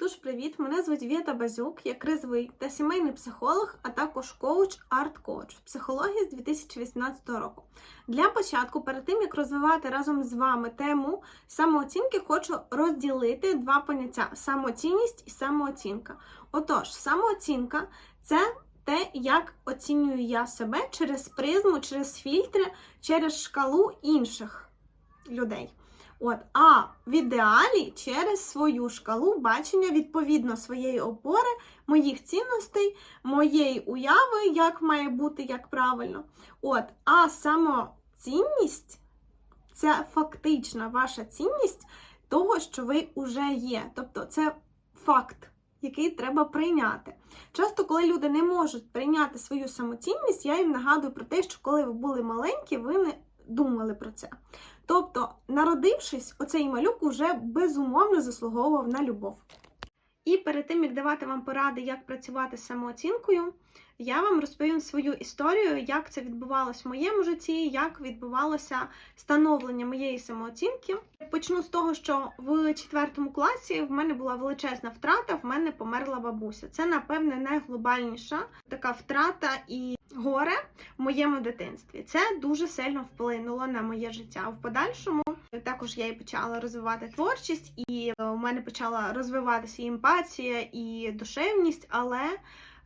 Тож, привіт! Мене звуть Вєта Базюк, я кризовий та сімейний психолог, а також коуч, арт-коуч в психології з 2018 року. Для початку, перед тим як розвивати разом з вами тему самооцінки, хочу розділити два поняття: самоцінність і самооцінка. Отож, самооцінка це те, як оцінюю я себе через призму, через фільтри, через шкалу інших людей. От, а в ідеалі через свою шкалу бачення відповідно своєї опори, моїх цінностей, моєї уяви, як має бути, як правильно. От, а самоцінність це фактична ваша цінність того, що ви вже є. Тобто це факт, який треба прийняти. Часто, коли люди не можуть прийняти свою самоцінність, я їм нагадую про те, що коли ви були маленькі, ви не думали про це. Тобто, народившись, оцей малюк уже безумовно заслуговував на любов. І перед тим, як давати вам поради, як працювати з самооцінкою, я вам розповім свою історію, як це відбувалося в моєму житті, як відбувалося становлення моєї самооцінки. Почну з того, що в четвертому класі в мене була величезна втрата, в мене померла бабуся. Це, напевне, найглобальніша така втрата і горе в моєму дитинстві. Це дуже сильно вплинуло на моє життя. В подальшому також я і почала розвивати творчість, і у мене почала розвиватися і і душевність, але.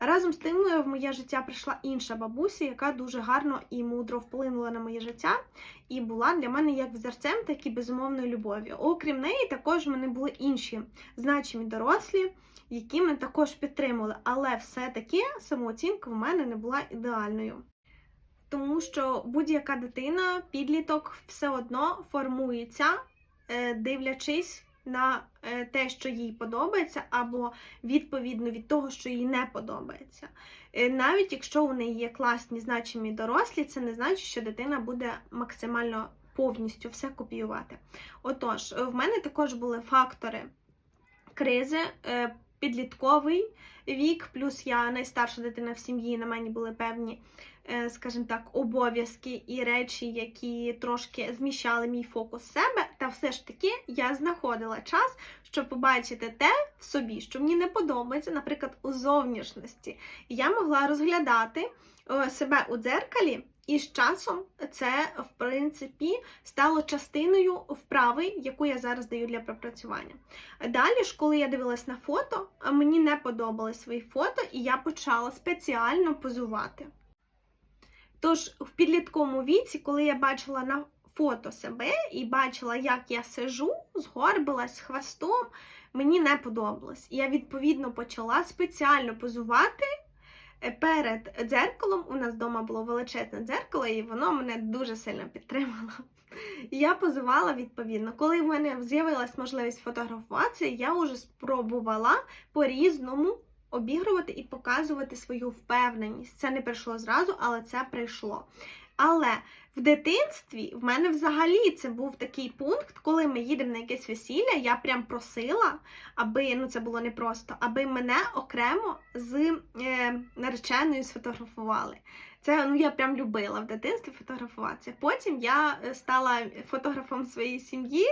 Разом з тим в моє життя прийшла інша бабуся, яка дуже гарно і мудро вплинула на моє життя і була для мене як взірцем, так і безумовною любов'ю. Окрім неї, також в мене були інші значимі дорослі, які мене також підтримували, але все-таки самооцінка в мене не була ідеальною. Тому що будь-яка дитина, підліток все одно формується, е, дивлячись на е, те, що їй подобається, або відповідно від того, що їй не подобається. Е, Навіть якщо у неї є класні значимі дорослі, це не значить, що дитина буде максимально повністю все копіювати. Отож, в мене також були фактори кризи. Підлітковий вік, плюс я найстарша дитина в сім'ї, на мені були певні, е, скажімо так, обов'язки і речі, які трошки зміщали мій фокус себе. Та все ж таки я знаходила час, щоб побачити те в собі, що мені не подобається, наприклад, у зовнішності. Я могла розглядати е, себе у дзеркалі. І з часом це, в принципі, стало частиною вправи, яку я зараз даю для пропрацювання. Далі ж, коли я дивилась на фото, мені не подобались свої фото, і я почала спеціально позувати. Тож, в підлітковому віці, коли я бачила на фото себе і бачила, як я сижу, згорбилась хвостом, мені не подобалось. І я, відповідно, почала спеціально позувати. Перед дзеркалом у нас вдома було величезне дзеркало, і воно мене дуже сильно підтримало. Я позувала відповідно. Коли в мене з'явилась можливість фотографуватися, я вже спробувала по-різному обігрувати і показувати свою впевненість. Це не прийшло зразу, але це прийшло. Але в дитинстві в мене взагалі це був такий пункт, коли ми їдемо на якесь весілля, я прям просила, аби ну це було непросто, аби мене окремо з е, нареченою сфотографували. Це ну я прям любила в дитинстві фотографуватися. Потім я стала фотографом своєї сім'ї,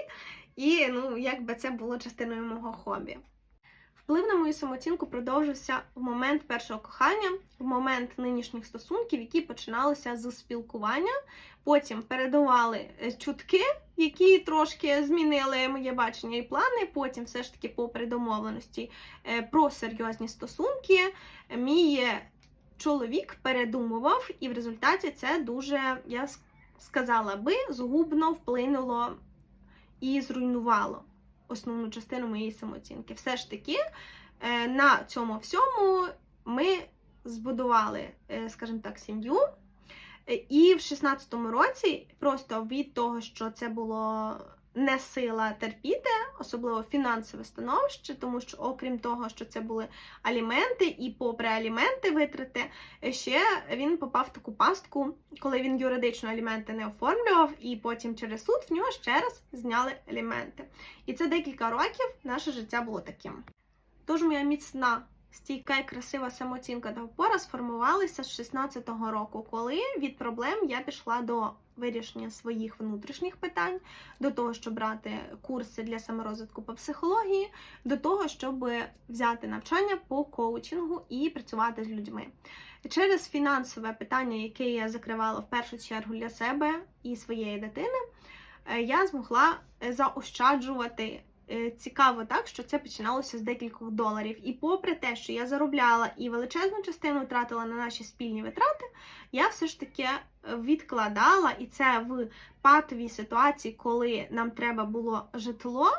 і ну якби це було частиною мого хобі. Вплив на мою самооцінку продовжився в момент першого кохання, в момент нинішніх стосунків, які починалися з спілкування. Потім передавали чутки, які трошки змінили моє бачення і плани. Потім, все ж таки, по передомовленості про серйозні стосунки, мій чоловік передумував, і в результаті це дуже, я сказала би, згубно вплинуло і зруйнувало основну частину моєї самооцінки. Все ж таки, на цьому всьому ми збудували, скажімо так, сім'ю. І в 16-му році, просто від того, що це було не сила терпіти, особливо фінансове становище, тому що, окрім того, що це були аліменти, і попри аліменти витрати, ще він попав в таку пастку, коли він юридично аліменти не оформлював, і потім через суд в нього ще раз зняли аліменти. І це декілька років наше життя було таким. Тож моя міцна стійка і красива самооцінка та опора сформувалися з 16-го року, коли від проблем я пішла до вирішення своїх внутрішніх питань, до того, щоб брати курси для саморозвитку по психології, до того, щоб взяти навчання по коучингу і працювати з людьми. Через фінансове питання, яке я закривала в першу чергу для себе і своєї дитини, е, я змогла е, заощаджувати. Е, Цікаво так, що це починалося з декількох доларів. І попри те, що я заробляла і величезну частину тратила на наші спільні витрати, я все ж таки е, відкладала, і це в патовій ситуації, коли нам треба було житло.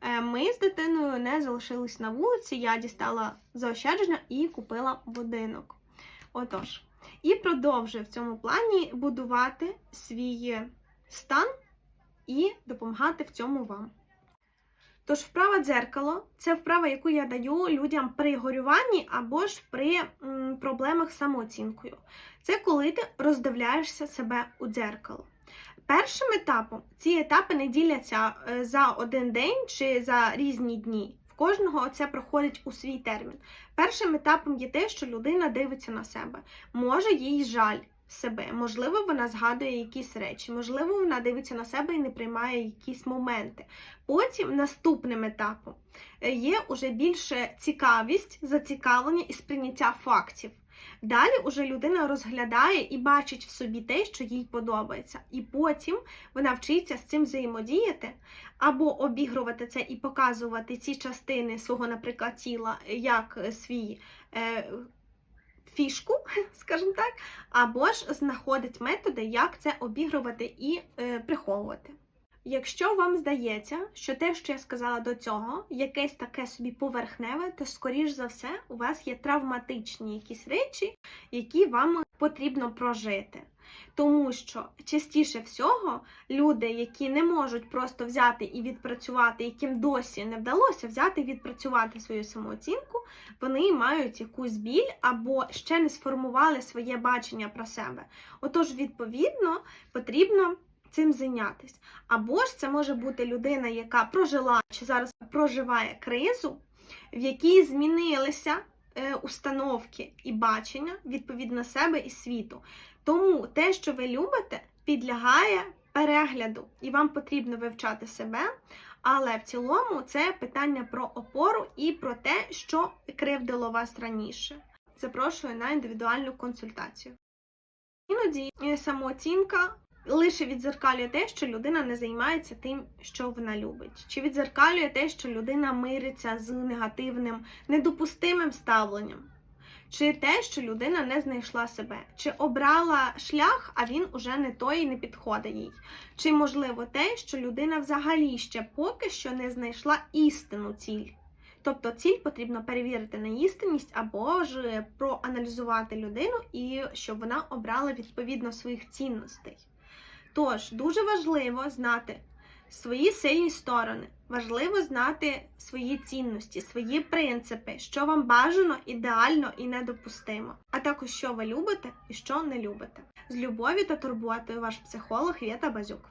е, Ми з дитиною не залишились на вулиці. Я дістала заощадження і купила будинок. Отож, і продовжую в цьому плані будувати свій стан і допомагати в цьому вам. Тож вправа дзеркало це вправа, яку я даю людям при горюванні або ж при проблемах з самооцінкою. Це коли ти роздивляєшся себе у дзеркало. Першим етапом ці етапи не діляться е, за один день чи за різні дні. В кожного це проходить у свій термін. Першим етапом є те, що людина дивиться на себе. Може, їй жаль себе, можливо, вона згадує якісь речі, можливо, вона дивиться на себе і не приймає якісь моменти. Потім наступним етапом е, є уже більше цікавість, зацікавлення і сприйняття фактів. Далі уже людина розглядає і бачить в собі те, що їй подобається. І потім вона вчиться з цим взаємодіяти, або обігрувати це і показувати ці частини свого, наприклад, тіла як е, свій е, фішку, скажімо так, або ж знаходить методи, як це обігрувати і е, приховувати. Якщо вам здається, що те, що я сказала до цього, якесь таке собі поверхневе, то скоріш за все у вас є травматичні якісь речі, які вам потрібно прожити. Тому що частіше всього люди, які не можуть просто взяти і відпрацювати, яким досі не вдалося взяти і відпрацювати свою самооцінку, вони мають якусь біль або ще не сформували своє бачення про себе. Отож, відповідно, потрібно цим зайнятися. Або ж це може бути людина, яка прожила чи зараз проживає кризу, в якій змінилися установки і бачення відповідно себе і світу. Тому те, що ви любите, підлягає перегляду, і вам потрібно вивчати себе. Але в цілому це питання про опору і про те, що кривдило вас раніше. Запрошую на індивідуальну консультацію. Іноді е, самооцінка лише відзеркалює те, що людина не займається тим, що вона любить, чи відзеркалює те, що людина мириться з негативним, недопустимим ставленням, чи те, що людина не знайшла себе, чи обрала шлях, а він уже не той і не підходить їй. Чи можливо те, що людина взагалі ще поки що не знайшла істинну ціль. Тобто ціль потрібно перевірити на істинність або ж проаналізувати людину і щоб вона обрала відповідно своїх цінностей. Тож дуже важливо знати свої сильні сторони, важливо знати свої цінності, свої принципи, що вам бажано, ідеально і недопустимо, а також що ви любите і що не любите. З любов'ю та турботою ваш психолог Вєта Базюк.